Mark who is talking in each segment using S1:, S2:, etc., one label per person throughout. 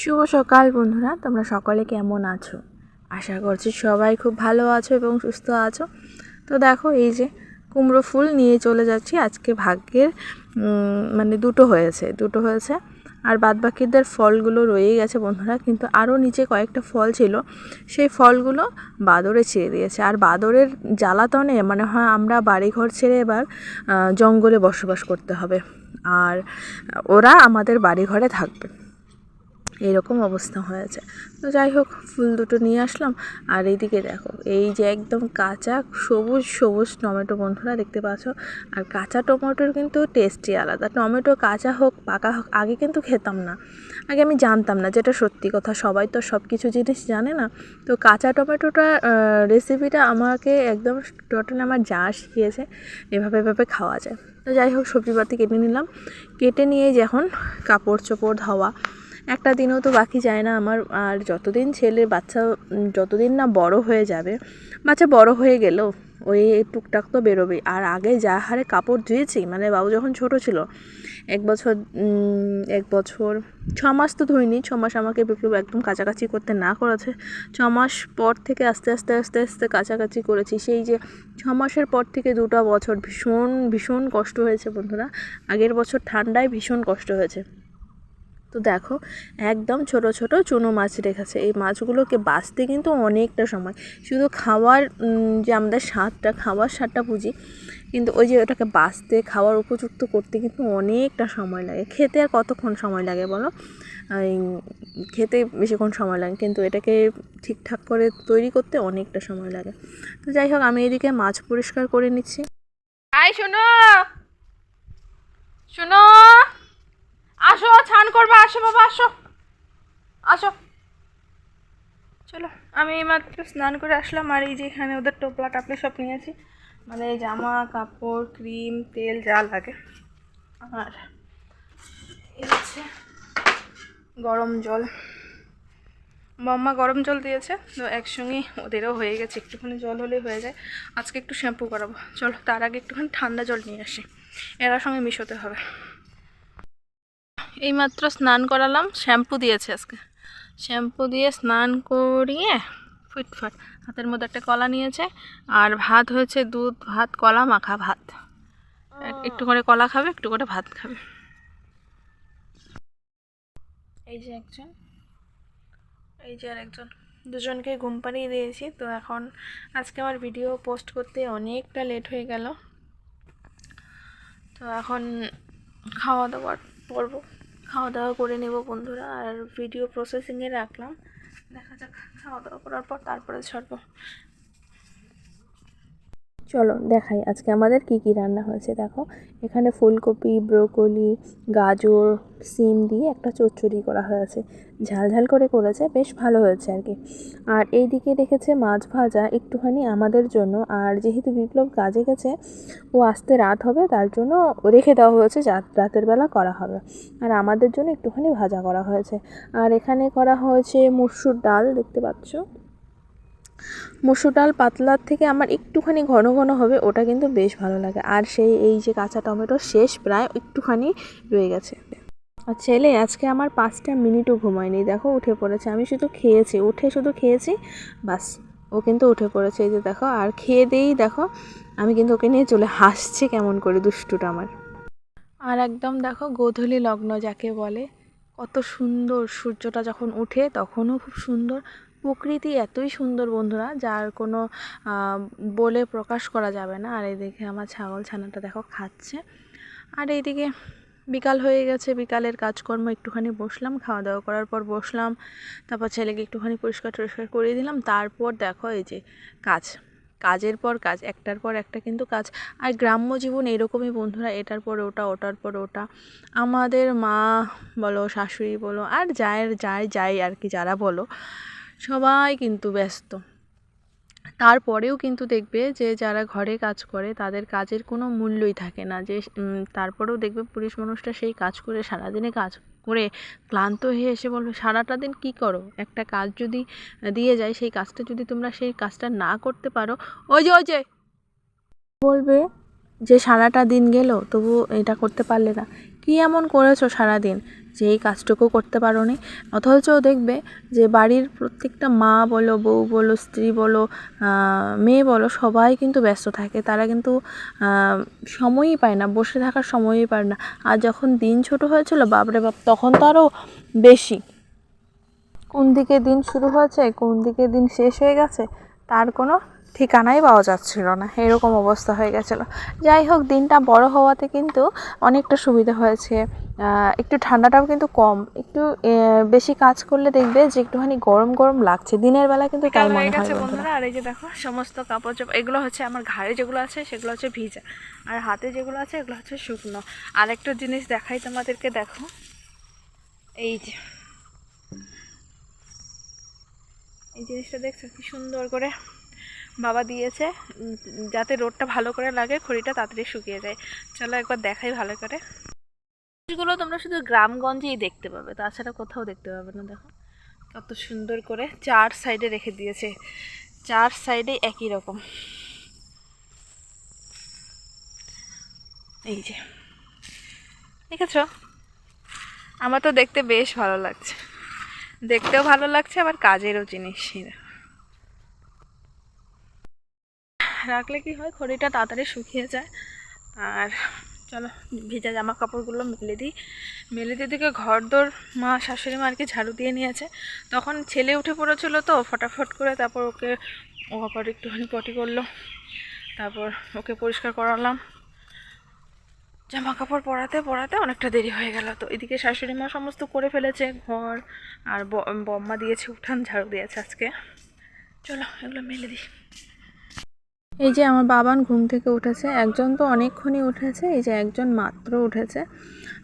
S1: শুভ সকাল বন্ধুরা, তোমরা সকলে কেমন আছো? আশা করছি সবাই খুব ভালো আছো এবং সুস্থ আছো। তো দেখো, এই যে কুমড়ো ফুল নিয়ে চলে যাচ্ছি। আজকে ভাগ্যের মানে দুটো হয়েছে দুটো হয়েছে। আর বাদবাকিদের ফলগুলো রয়েই গেছে বন্ধুরা, কিন্তু আরও নিচে কয়েকটা ফল ছিল। সেই ফলগুলো বাদরে ছেড়ে দিয়েছে। আর বাদরের জ্বালাতনে মানে হয় আমরা বাড়িঘর ছেড়ে এবার জঙ্গলে বসবাস করতে হবে। আর ওরা আমাদের বাড়িঘরে থাকবে। এরকম অবস্থা হয়েছে। তো যাই হোক, ফুল দুটো নিয়ে আসলাম। আর এইদিকে দেখো, এই যে একদম কাঁচা সবুজ সবুজ টমেটো বন্ধুরা দেখতে পাচ্ছ। আর কাঁচা টমেটোর কিন্তু টেস্টই আলাদা। টমেটো কাঁচা হোক, পাকা হোক, আগে কিন্তু খেতাম না। আগে আমি জানতাম না যেটা সত্যি কথা। সবাই তো সব কিছু জিনিস জানে না। তো কাঁচা টমেটোটা রেসিপিটা আমাকে একদম টোটাল আমার যা শিখিয়েছে, এভাবে এভাবে খাওয়া যায়। তো যাই হোক সবজিপাতি কেটে নিলাম। কেটে নিয়ে যখন কাপড় চোপড় ধোয়া একটা দিনও তো বাকি যায় না আমার। আর যতদিন ছেলে, বাচ্চা যতদিন না বড় হয়ে যাবে, বাচ্চা বড় হয়ে গেলেও ওই টুকটাক তো বেরোবেই আর আগে যা হারে কাপড় ধুয়েছি মানে বাবু যখন ছোট ছিল, এক বছর এক বছর, ছ মাস তো ধুইনি, ছ মাস আমাকে বিপ্লব একদম কাছাকাছি করতে না করেছে। ছ মাস পর থেকে আস্তে আস্তে আস্তে আস্তে কাছাকাছি করেছি। সেই যে ছ মাসের পর থেকে দুটো বছর ভীষণ ভীষণ কষ্ট হয়েছে বন্ধুরা। আগের বছর ঠান্ডায় ভীষণ কষ্ট হয়েছে। তো দেখো, একদম ছোট ছোট চুনো মাছ রেখেছে। এই মাছগুলোকে বাঁচতে কিন্তু অনেকটা সময়। শুধু খাওয়ার যে আমাদের স্বাদটা, খাওয়ার স্বাদটা বুঝি, কিন্তু ওই যে ওটাকে বাঁচতে, খাওয়ার উপযুক্ত করতে কিন্তু অনেকটা সময় লাগে। খেতে আর কতক্ষণ সময় লাগে বলো? খেতে বেশিক্ষণ সময় লাগে, কিন্তু এটাকে ঠিকঠাক করে তৈরি করতে অনেকটা সময় লাগে। তো যাই হোক, আমি এদিকে মাছ পরিষ্কার করে নিচ্ছি।
S2: শোনো! শোনো! আসো ছান করবে, আসো বাবা, আসো। আসো। চলো, আমি মাত্র স্নান করে আসলাম, আর এই যে এখানে ওদের টোপলা টাপলে সব নিয়েছি। মানে জামা, কাপড়, ক্রিম, তেল, যা লাগে। আর এই হচ্ছে গরম জল। মাম্মা গরম জল দিয়েছে, তো একসঙ্গেই ওদেরও হয়ে গেছে, একটুখানি জল হলেই হয়ে যায়। আজকে একটু শ্যাম্পু করাবো। চলো, তার আগে একটুখানি ঠান্ডা জল নিয়ে আসি। এরা সঙ্গে মিশোতে হবে। এইমাত্র স্নান করালাম শ্যাম্পু দিয়েছে আজকে। শ্যাম্পু দিয়ে স্নান করিয়ে ফিটফাট হাতের মধ্যে একটা কলা নিয়েছে আর ভাত হয়েছে দুধ ভাত কলা মাখা ভাত। একটু করে কলা খাবে একটু করে ভাত খাবে। এই যে একজন এই যে আর একজন দুজনকে ঘুম পাড়িয়ে দিয়েছি তো এখন আজকে আমার ভিডিও পোস্ট করতে অনেকটা লেট হয়ে গেল। তো এখন খাওয়া দাওয়া করব খাওয়া দাওয়া করে নেব বন্ধুরা, আর ভিডিও প্রসেসিংয়ে রাখলাম। দেখা যাক খাওয়া দাওয়া করার পর তারপরে ছাড়বো।
S1: চলো দেখাই আজকে আমাদের কি কি রান্না হয়েছে, দেখো। এখানে ফুলকপি, ব্রোকলি, গাজর, সিম দিয়ে একটা চচ্চড়ি করা হয়েছে। ঝাল ঝাল করে করেছে, বেশ ভালো হয়েছে আর কি। আর এই দিকে রেখেছে মাছ ভাজা একটুখানি আমাদের জন্য, আর যেহেতু বিপ্লব কাজে গেছে, ও আসতে রাত হবে, তার জন্য রেখে দেওয়া হয়েছে রাত- রাতের বেলা করা হবে। আর আমাদের জন্য একটুখানি ভাজা করা হয়েছে। আর এখানে করা হয়েছে মুসুর ডাল, দেখতে পাচ্ছ? মসুর ডাল পাতলার থেকে আমার একটুখানি ঘন ঘন হবে, ওটা কিন্তু বেশ ভালো লাগে। আর সেই, এই যে কাঁচা টমেটো শেষ প্রায় একটুখানি রয়ে গেছে। আর ছেলে, আজকে আমার পাঁচটা মিনিটও ঘুমায়নি। দেখো, উঠে পড়েছে। আমি শুধু খেয়েছি, উঠে শুধু খেয়েছি, বাস। ও কিন্তু উঠে পড়েছে। এই যে দেখো, আর খেয়ে দিয়েই দেখো, আমি কিন্তু ওকে নিয়ে চলে হাসছে কেমন করে, দুষ্টুটা আমার। আর একদম দেখো, গোধূলি লগ্ন যাকে বলে, কত সুন্দর সূর্যটা যখন উঠে, তখনও খুব সুন্দর। প্রকৃতি এতই সুন্দর বন্ধুরা, যার কোনো বলে প্রকাশ করা যাবে না। আর এইদিকে আমার ছাগল ছানাটা দেখো খাচ্ছে। আর এইদিকে বিকাল হয়ে গেছে, বিকালের কাজকর্ম একটুখানি বসলাম খাওয়া দাওয়া করার পর বসলাম, তারপর ছেলেকে একটুখানি পরিষ্কার টরিষ্কার করিয়ে দিলাম, তারপর দেখো এই যে কাজ। কাজের পর কাজ, একটার পর একটা কিন্তু কাজ। আর গ্রাম্য জীবন এরকমই বন্ধুরা, এটার পর ওটা, ওটার পর ওটা। আমাদের মা বলো, শাশুড়ি বলো, আর যায়ের, যাই যাই আর কি যারা বলো সবাই কিন্তু ব্যস্ত। তারপরেও কিন্তু দেখবে যে, যারা ঘরে কাজ করে, তাদের কাজের কোনো মূল্যই থাকে না। যে তারপরেও দেখবে পুরুষ মানুষটা সেই কাজ করে, সারাদিনে কাজ করে ক্লান্ত হয়ে এসে বলবে, সারাটা দিন কী করো? একটা কাজ যদি দিয়ে যায়, সেই কাজটা যদি তোমরা সেই কাজটা না করতে পারো, ওই যে ওই যে! বলবে যে, সারাটা দিন গেল তবু এটা করতে পারলে না। কী এমন করেছ সারাদিন? যে এই কাজটুকু করতে পারো নি অথচ দেখবে যে বাড়ির প্রত্যেকটা মা বলো, বউ বলো, স্ত্রী বলো মেয়ে বলো, সবাই কিন্তু ব্যস্ত থাকে। তারা কিন্তু সময়ই পায় না, বসে থাকার সময়ই পায় না। আর যখন দিন ছোট হয়েছিল, বাপরে বাপ, তখন তো আরও বেশি। কোন দিকে দিন শুরু হয়েছে, কোন দিকে দিন শেষ হয়ে গেছে, তার কোনো ঠিকানাই পাওয়া যাচ্ছিল না। এরকম অবস্থা হয়ে গেছিল। যাই হোক দিনটা বড় হওয়াতে কিন্তু অনেকটা সুবিধা হয়েছে। একটু ঠান্ডাটাও কিন্তু কম। একটু বেশি কাজ করলে দেখবে যে একটুখানি গরম গরম লাগছে। দিনের বেলা কিন্তু তাই মনে
S2: হয়।
S1: বন্ধুরা
S2: আর এই যে দেখো সমস্ত কাপড় চোপড় এগুলো হচ্ছে আমার ঘাড়ে যেগুলো আছে সেগুলো হচ্ছে ভিজা। আর হাতে যেগুলো আছে এগুলো হচ্ছে শুকনো। আর একটা জিনিস দেখাই তোমাদেরকে দেখো। এই যে এই জিনিসটা দেখছ কি সুন্দর করে? বাবা দিয়েছে যাতে রোদটা ভালো করে লাগে, খড়িটা তাড়াতাড়ি শুকিয়ে যায়। চলো একবার দেখাই ভালো করে। এগুলো তোমরা শুধু গ্রামগঞ্জেই দেখতে পাবে, তাছাড়া কোথাও দেখতে পাবে না, দেখো। কত সুন্দর করে চার সাইডে রেখে দিয়েছে। চার সাইডে একই রকম। এই যে। দেখেছ? আমার তো দেখতে বেশ ভালো লাগছে। দেখতেও ভালো লাগছে, আবার কাজেরও জিনিস এরা। রাখলে কি হয়? খড়িটা তাড়াতাড়ি শুকিয়ে যায়। আর চলো, ভিজা জামা কাপড়গুলো মেলে দিই। মেলে দিয়ে দিকে ঘর দোর মা শাশুড়ি মা আর কি ঝাড়ু দিয়ে নিয়েছে। তখন ছেলে উঠে পড়েছিল তো, ফটাফট করে তারপর ওকে, ও আবার একটুখানি পটি করল। তারপর ওকে পরিষ্কার করালাম। জামা কাপড় পরাতে পরাতে অনেকটা দেরি হয়ে গেল। তো এদিকে শাশুড়ি মা সমস্ত করে ফেলেছে, ঘর আর বম্মা দিয়েছে, উঠান ঝাড়ু দিয়েছে আজকে। চলো, এগুলো মেলে দিই।
S1: এই যে আমার বাবান ঘুম থেকে উঠেছে, একজন তো অনেকক্ষণই উঠেছে, এই যে একজন মাত্র উঠেছে।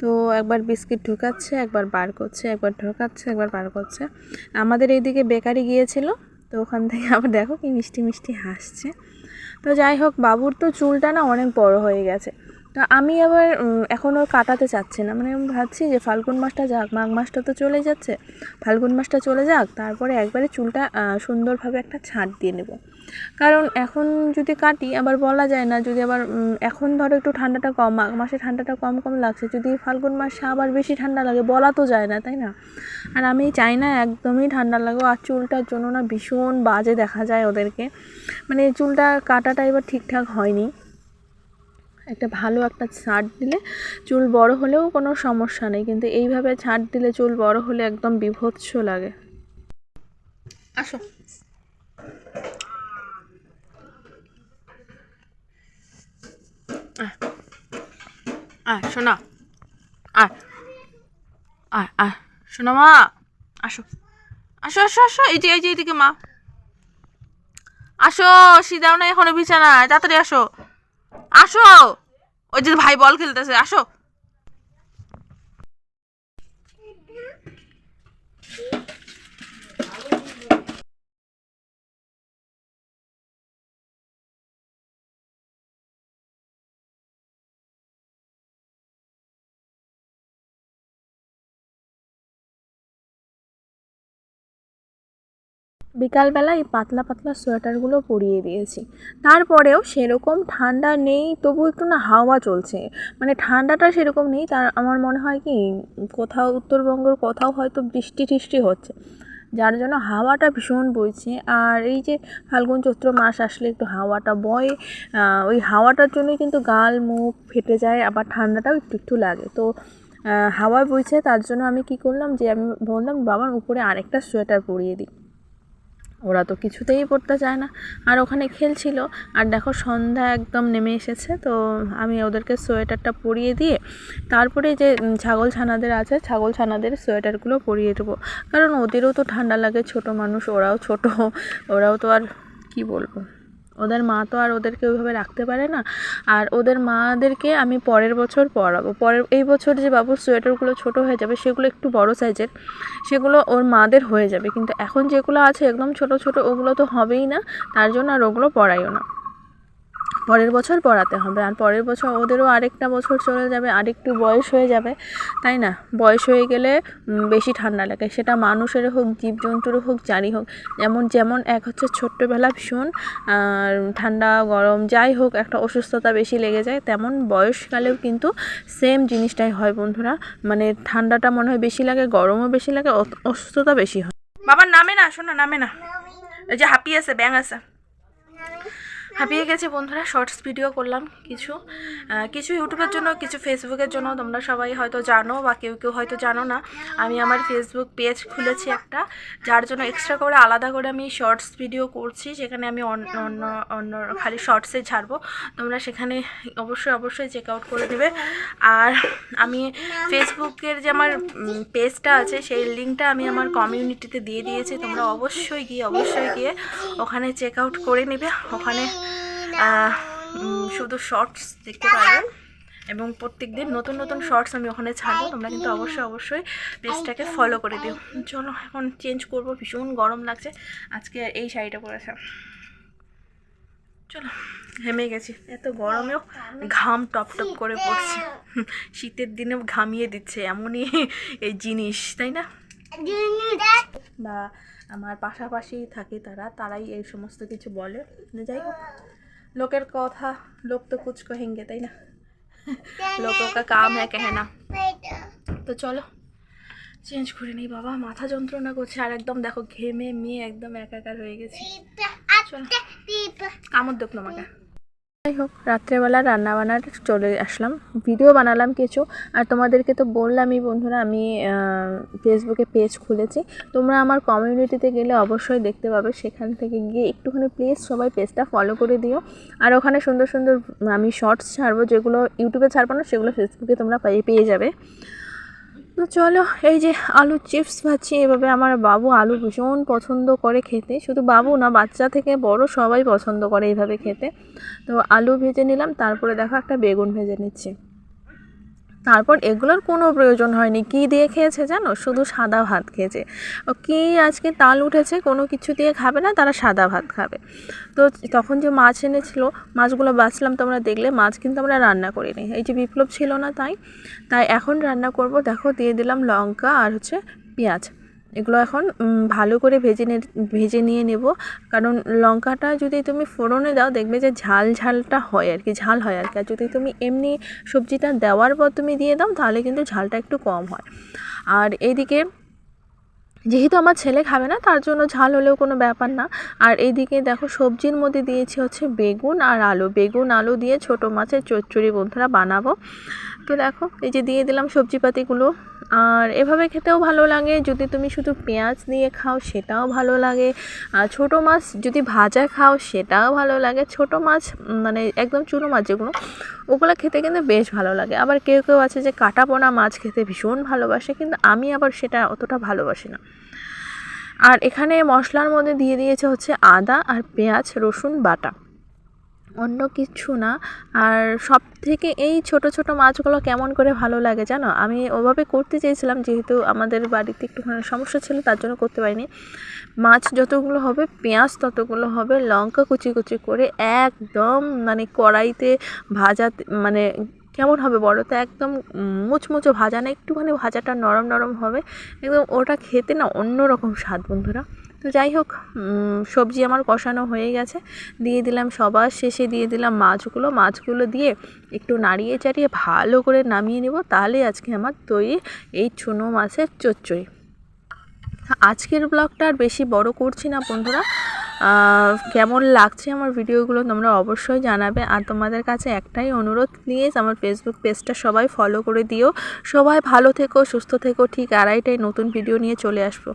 S1: তো একবার বিস্কিট ঢুকাচ্ছে, একবার বার করছে, একবার ঢোকাচ্ছে, একবার বার করছে। আমাদের এইদিকে বেকারি গিয়েছিল, তো ওখান থেকে আবার দেখো কি মিষ্টি মিষ্টি হাসছে। তো যাই হোক, বাবুর তো চুলটা না অনেক বড় হয়ে গেছে। তো আমি আবার এখন ওর কাটাতে চাচ্ছি না। মানে আমি ভাবছি যে ফাল্গুন মাসটা যাক, মাঘ মাসটা তো চলে যাচ্ছে। ফাল্গুন মাসটা চলে যাক, তারপরে একবারে চুলটা সুন্দরভাবে একটা ছাঁট দিয়ে নেব। কারণ এখন যদি কাটি, আবার বলা যায় না, যদি আবার এখন ধরো একটু ঠান্ডাটা কম মাঘ মাসে ঠান্ডাটা কম কম লাগছে, যদি ফাল্গুন মাসে আবার বেশি ঠান্ডা লাগে, বলা তো যায় না, তাই না? আর আমি চাই না একদমই ঠান্ডা লাগো আর চুলটার জন্য না ভীষণ বাজে দেখা যায় ওদেরকে। মানে চুলটা কাটাটা এবার ঠিকঠাক হয়নি। একটা ভালো একটা ছাট দিলে চুল বড় হলেও কোনো সমস্যা নেই, কিন্তু এইভাবে ছাট দিলে চুল বড় হলে একদম বিভৎস লাগে।
S2: আসো। শোনা। মা। আসো। আসো আসো আসো এই যে এই যে এইদিকে মা। আসো এখনও বিছানায়। তাড়াতাড়ি আসো। আসো। ওই যে ভাই বল খেলতেছে, আসো।
S1: বিকালবেলা এই পাতলা পাতলা সোয়েটারগুলো পরিয়ে দিয়েছি। তারপরেও সেরকম ঠান্ডা নেই, তবু একটু না হাওয়া চলছে। মানে ঠান্ডাটা সেরকম নেই, তার আমার মনে হয় কি, কোথাও উত্তরবঙ্গের কোথাও হয়তো বৃষ্টি টিষ্টি হচ্ছে। যার জন্য হাওয়াটা ভীষণ বইছে। আর এই যে ফাল্গুন চৈত্র মাস আসলে একটু হাওয়াটা বয় ওই হাওয়াটার জন্যই কিন্তু গাল, মুখ ফেটে যায়, আবার ঠান্ডাটাও একটু একটু লাগে। তো হাওয়া বইছে, তার জন্য আমি কি করলাম যে, আমি বললাম, বাবার উপরে আরেকটা সোয়েটার পরিয়ে দিই। ওরা তো কিছুতেই পড়তে চায় না। আর ওখানে খেলছিল। আর দেখো সন্ধ্যা একদম নেমে এসেছে, তো আমি ওদেরকে সোয়েটারটা পরিয়ে দিয়ে তারপরে যে ছাগল ছানাদের আছে, ছাগল ছানাদের সোয়েটারগুলো পরিয়ে দেবো। কারণ ওদেরও তো ঠান্ডা লাগে, ছোট মানুষ, ওরাও ছোট, ওরাও তো আর কি বলব? ওদের মা তো আর ওদেরকে ওইভাবে রাখতে পারে না। আর ওদের মাদেরকে আমি পরের বছর পরাবো পরের, এই বছর যে বাবুর সোয়েটারগুলো ছোট হয়ে যাবে, সেগুলো একটু বড় সাইজের, সেগুলো ওর মাদের হয়ে যাবে। কিন্তু এখন যেগুলো আছে, একদম ছোট ছোট, ওগুলো তো হবেই না। তার জন্য আর ওগুলো পরাইও না। পরের বছর পড়াতে হবে আর পরের বছর ওদেরও আরেকটা বছর চলে যাবে, আরেকটু বয়স হয়ে যাবে। তাই না? বয়স হয়ে গেলে বেশি ঠান্ডা লাগে। সেটা মানুষের হোক, জীবজন্তুর হোক, যারই হোক। যেমন যেমন এক হচ্ছে ছোট্টবেলা ভীষণ, আর ঠান্ডা, গরম, যাই হোক, একটা অসুস্থতা বেশি লেগে যায়, তেমন বয়সকালেও কিন্তু সেম জিনিসটাই হয় বন্ধুরা। মানে ঠান্ডাটা মনে হয় বেশি লাগে, গরমও বেশি লাগে অসুস্থতা বেশি হয়।
S2: বাবার নামে না, শোনো, নামে না। এই যে হাঁপিয়ে আছে ব্যাং আছে। হাঁপিয়ে গেছে বন্ধুরা শর্টস ভিডিও করলাম কিছু। কিছু ইউটিউবের জন্য, কিছু ফেসবুকের জন্য, তোমরা সবাই হয়তো জানো বা কেউ কেউ হয়তো জানো না, আমি আমার ফেসবুক পেজ খুলেছি একটা, যার জন্য এক্সট্রা করে আলাদা করে আমি শর্টস ভিডিও করছি, যেখানে আমি অন্য অন্য অন্য খালি শর্টসে ছাড়বো, তোমরা সেখানে অবশ্যই অবশ্যই চেক আউট করে দেবে আর আমি ফেসবুকের যে আমার পেজটা আছে, সেই লিঙ্কটা আমি আমার কমিউনিটিতে দিয়ে দিয়েছি, তোমরা অবশ্যই গিয়ে অবশ্যই গিয়ে ওখানে চেক আউট করে নেবে, ওখানে শুধু শর্টস দেখতে পারবে এবং প্রত্যেক দিন নতুন নতুন শর্টস আমি ওখানে ছাড়বো। তোমরা কিন্তু অবশ্যই অবশ্যই পেজটাকে ফলো করে দিও। চলো, এখন চেঞ্জ করব। ভীষণ গরম লাগছে। আজকে এই শাড়িটা পরেছে। চলো হেমে গেছি। এত গরমেও ঘাম টপ টপ করে পড়ছে। শীতের দিনেও ঘামিয়ে দিচ্ছে এমনই এই জিনিস, তাই না? বা আমার পাশাপাশি থাকে তারা, তারাই এই সমস্ত কিছু বলে। যাই হোক লোকের কথা লোক তো কুচ কহেঙ্গে তাই না? লোকও কা কাম হ্যাঁ কেহে না তো চলো চেঞ্জ করে নিই বাবা মাথা যন্ত্রণা করছে আর একদম দেখো ঘেমে মেয়ে একদম একাকার হয়ে গেছি। চলো। কামড় দেখল আমাকে
S1: যাই হোক রাত্রেবেলা রান্না বান্নার চলে আসলাম। ভিডিও বানালাম কিছু। আর তোমাদেরকে তো বললামই বন্ধুরা, আমি ফেসবুকে পেজ খুলেছি। তোমরা আমার কমিউনিটিতে গেলে অবশ্যই দেখতে পাবে। সেখান থেকে গিয়ে একটুখানি প্লিজ সবাই পেজটা ফলো করে দিও। আর ওখানে সুন্দর সুন্দর আমি শর্টস ছাড়বো, যেগুলো ইউটিউবে ছাড়বো না, সেগুলো ফেসবুকে তোমরা পেয়ে যাবে। তো চলো, এই যে আলু চিপস ভাজছি, এভাবে আমার বাবু আলু ভীষণ পছন্দ করে খেতে। শুধু বাবু না, বাচ্চা থেকে বড় সবাই পছন্দ করে এইভাবে খেতে। তো আলু ভেজে নিলাম, তারপরে দেখো একটা বেগুন ভেজে নিচ্ছি। তারপর এগুলোর কোনো প্রয়োজন হয়নি। কি দিয়ে খেয়েছে জানো? শুধু সাদা ভাত খেয়েছে। কি আজকে তাল উঠেছে, কোনো কিছু দিয়ে খাবে না, তারা সাদা ভাত খাবে। তো তখন যে মাছ এনেছিল, মাছগুলো বাছলাম তোমরা দেখলে, মাছ কিন্তু আমরা রান্না করিনি। এই যে বিপ্লব ছিল না তাই তাই এখন রান্না করব। দেখো, দিয়ে দিলাম লঙ্কা আর হচ্ছে পেঁয়াজ। এগুলো এখন ভালো করে ভেজে ভেজে নিয়ে নেব। কারণ লঙ্কাটা যদি তুমি ফোড়নে দাও, দেখবে যে ঝাল ঝালটা হয় আর কি, ঝাল হয় আর কি। আর যদি তুমি এমনি সবজিটা দেওয়ার পর তুমি দিয়ে দাও, তাহলে কিন্তু ঝালটা একটু কম হয়। আর এইদিকে যেহেতু আমার ছেলে খাবে না, তার জন্য ঝাল হলেও কোনো ব্যাপার না। আর এইদিকে দেখো, সবজির মধ্যে দিয়েছি হচ্ছে বেগুন আর আলু। বেগুন, আলু দিয়ে ছোট মাছের চচ্চড়ি বন্ধুরা বানাবো। তো দেখো, এই যে দিয়ে দিলাম সবজিপাতিগুলো। আর এভাবে খেতেও ভালো লাগে, যদি তুমি শুধু পেঁয়াজ দিয়ে খাও সেটাও ভালো লাগে। আর ছোটো মাছ যদি ভাজা খাও সেটাও ভালো লাগে। ছোট মাছ মানে একদম চুনো মাছ যেগুলো, ওগুলো খেতে কিন্তু বেশ ভালো লাগে। আবার কেউ কেউ আছে যে কাটা পোনা মাছ খেতে ভীষণ ভালোবাসে, কিন্তু আমি আবার সেটা অতটা ভালোবাসি না। আর এখানে মশলার মধ্যে দিয়ে দিয়েছে হচ্ছে আদা আর পেঁয়াজ, রসুন, বাটা। অন্য কিছু না। আর সব থেকে এই ছোট ছোট মাছগুলো কেমন করে ভালো লাগে জানো? আমি ওভাবে করতে চেয়েছিলাম, যেহেতু আমাদের বাড়িতে একটুখানি সমস্যা ছিল, তার জন্য করতে পারিনি। মাছ যতগুলো হবে, পেঁয়াজ ততগুলো হবে, লঙ্কা কুচি কুচি করে একদম মানে কড়াইতে ভাজা মানে কেমন হবে বলো তো? একদম মুচমুচো ভাজা না, একটুখানি ভাজাটা নরম নরম হবে। একদম ওটা খেতে না অন্য রকম স্বাদ বন্ধুরা। তো যাই হোক সবজি আমার কষানো হয়ে গেছে। দিয়ে দিলাম সবার শেষে দিয়ে দিলাম মাছগুলো। মাছগুলো দিয়ে একটু নাড়িয়ে চাড়িয়ে ভালো করে নামিয়ে নেব। তাহলে আজকে আমার তৈরি এই চুনো মাছের চচ্চড়ি। আজকের ব্লগটা আর বেশি বড় করছি না বন্ধুরা। কেমন লাগছে আমার ভিডিওগুলো তোমরা অবশ্যই জানাবে। আর তোমাদের কাছে একটাই অনুরোধ প্লিজ আমার ফেসবুক পেজটা সবাই ফলো করে দিও। সবাই ভালো থেকো, সুস্থ থেকো। ঠিক আড়াইটায় নতুন ভিডিও নিয়ে চলে আসব।